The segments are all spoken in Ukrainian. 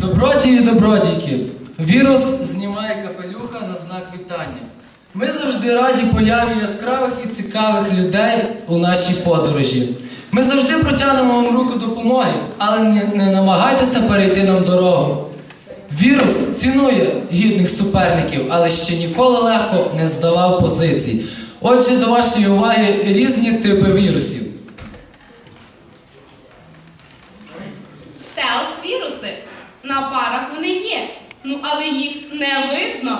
Добродії, добродійки. Вірус знімає капелюха на знак вітання. Ми завжди раді появі яскравих і цікавих людей у нашій подорожі. Ми завжди протягнемо вам руку допомоги, але не, не намагайтеся перейти нам дорогу. Вірус цінує гідних суперників, але ще ніколи легко не здавав позицій. Отже, до вашої уваги різні типи вірусів. На парах вони є, ну але їх не видно.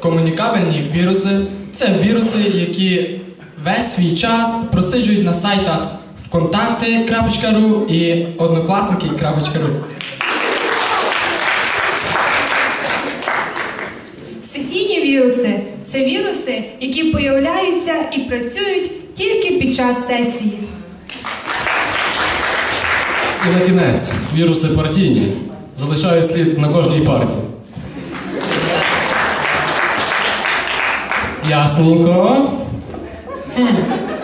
Комунікабельні віруси це віруси, які весь свій час просиджують на сайтах вконтакти.ру і однокласники.ру. Сесійні віруси це віруси, які появляються і працюють тільки під час сесії. І на кінець, віруси партійні залишають слід на кожній партії. Ясненько.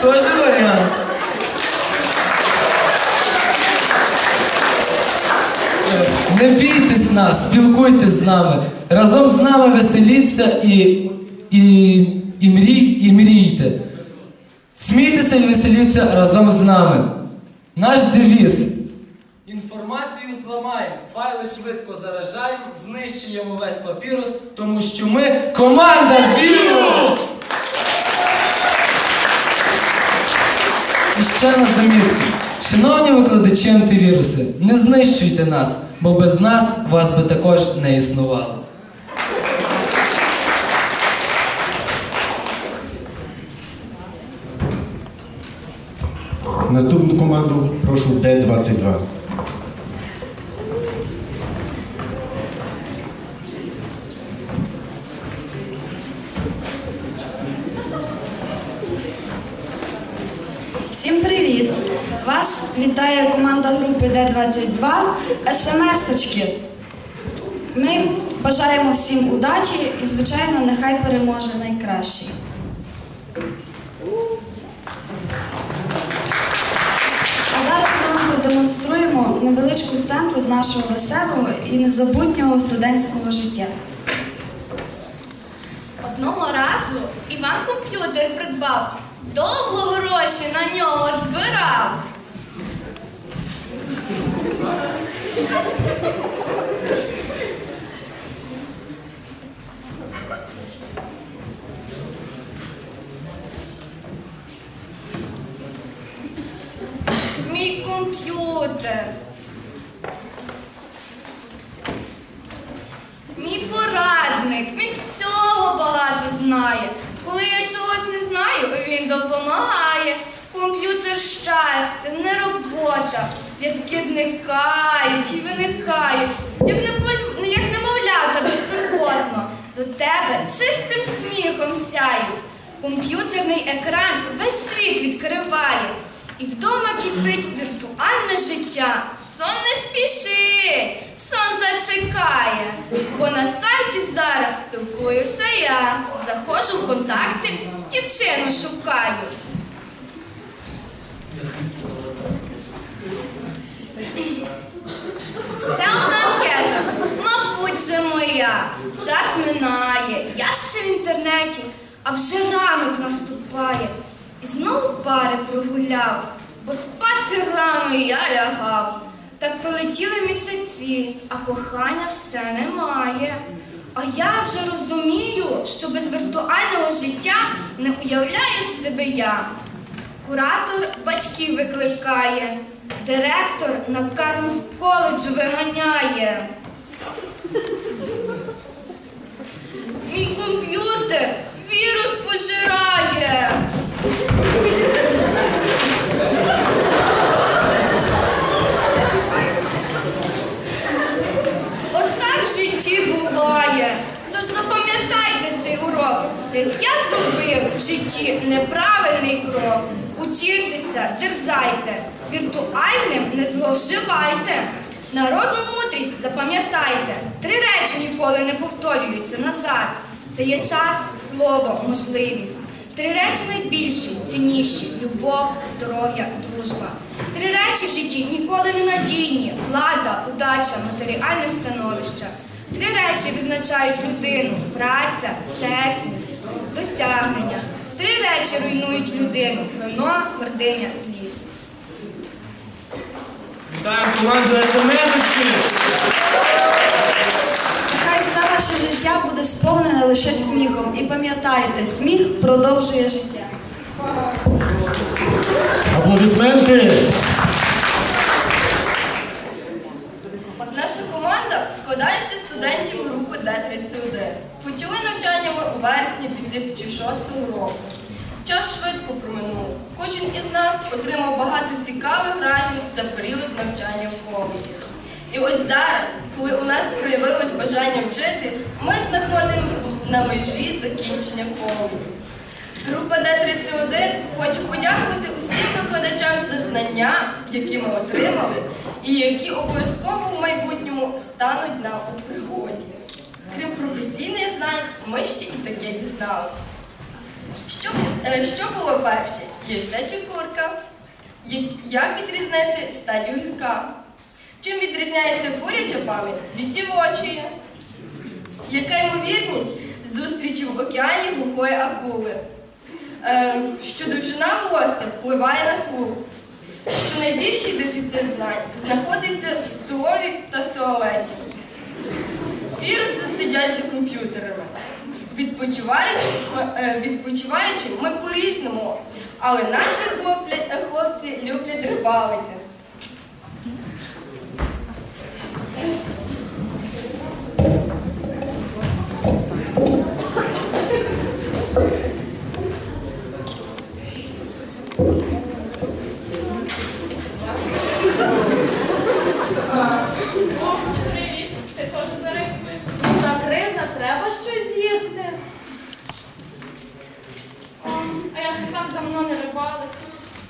Тоже варіант. Не бійтесь нас, спілкуйтесь з нами. Разом з нами веселіться і, і, і, мрій, і мрійте. Смійтеся і веселіться разом з нами. Наш девіз. Інформацію зламаємо, файли швидко заражаємо, знищуємо весь папірус, тому що ми команда Вірус! І ще на замітку. Шановні викладачі антивіруси, не знищуйте нас, бо без нас вас би також не існувало. Наступну команду прошу Д-22. Всім привіт! Вас вітає команда групи Д-22 СМС-очки. Ми бажаємо всім удачі і, звичайно, нехай переможе найкращий. Продемонструємо невеличку сценку з нашого веселого і незабутнього студентського життя. Одного разу Іван комп'ютер придбав, довго гроші на нього збирав. Мій комп'ютер. Мій порадник, він всього багато знає. Коли я чогось не знаю, він допомагає. Комп'ютер щастя, не робота. Рядки зникають і виникають, як не як немовлята безтурботно. До тебе чистим сміхом сяють. Комп'ютерний екран весь світ відкриває. І вдома кипить віртуальне життя. Сон не спіши, сон зачекає. Бо на сайті зараз спілкуюся я. Заходжу в контакти, дівчину шукаю. Ще одна анкета, мабуть, вже моя. Час минає, я ще в інтернеті, а вже ранок наступає. І знову пари прогуляв, бо спати рано я лягав. Так пролетіли місяці, а кохання все немає. А я вже розумію, що без віртуального життя не уявляю себе я. Куратор батьків викликає, директор наказом з коледжу виганяє. Мій комп'ютер вірус пожирає. Отак в житті буває. Тож запам'ятайте цей урок. Як я зробив в житті неправильний крок. Учітеся, дерзайте, віртуальним не зловживайте. Народну мудрість запам'ятайте. Три речі ніколи не повторюються назад. Це є час, слово, можливість. Три речі найбільші, цінніші любов, здоров'я, дружба. Три речі в житті ніколи не надійні влада, удача, матеріальне становище. Три речі відзначають людину праця, чесність, досягнення. Три речі руйнують людину вино, гординя, злість. Вітаємо команду СМС-очки! Нехай все ваше життя буде сповнене лише сміхом. І пам'ятайте, сміх продовжує життя. Аплодисменти. Наша команда складається з студентів групи Д-31. Почали навчання ми у вересні 2006 року. Час швидко проминув. Кожен із нас отримав багато цікавих вражень за період навчання в коледжі. І ось зараз, коли у нас проявилось бажання вчитись, ми знаходимося на межі закінчення коледжу. Група Д-31 хоче подякувати усім викладачам за знання, які ми отримали, і які обов'язково в майбутньому стануть нам у пригоді. Крім професійних знань, ми ще і таке дізналися. Що, е, що було перше? Яйце чи курка? Як- відрізнити стадію гірка? Чим відрізняється куряча пам'ять від дівочої? Яка ймовірність зустрічі в океані глухої акули? Е, що довжина волосся впливає на слух? Що найбільший дефіцит знань знаходиться в столові та туалеті? Віруси сидять за комп'ютерами. Відпочиваючи, е, відпочиваючи ми по-різному, але наші е, хлопці люблять рибалити. Привіт, ти теж за рибкою? На криза треба щось з'їсти. А я не так давно не рибали.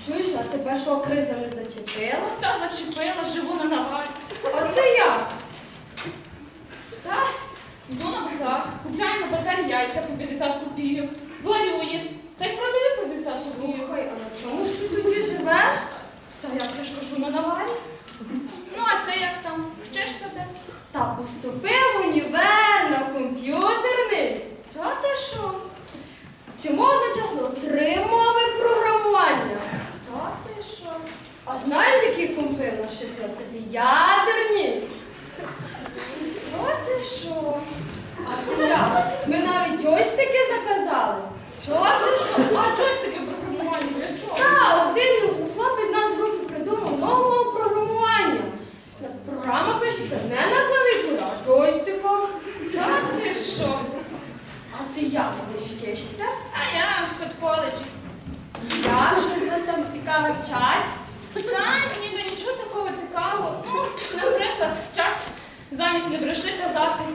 Чуєш, а тебе що криза не зачепила? Та зачепила, живу на навалі. Оце як? Та, йду на базар, купляю на базарі яйця по 50 копійок, варю їх, та й продаю по 50 копійок. Слухай, а на чому ж ти тоді живеш? Та як я ж кажу на навалі? Ну, а ти як там? Вчишся десь? Та поступив в універ на комп'ютерний. Та ти що? Вчимо одночасно три мови програмування. Та ти що? А знаєш, які компи на 16 ядерні? О, ти що? А ти? Ми навіть ось таке заказали. Що ти що? А щось таке програмування для чого? Та, один хлопець з нас в групі придумав нову мову програмування. Програма пишеться не на клавіатурі, а джойстиком. Та ти що? А ти як ти вчишся? А я в коледжі. Як щось вас там цікаве вчать? Та ніби нічого такого цікавого. Ну, наприклад, вчать замість не бреши казати.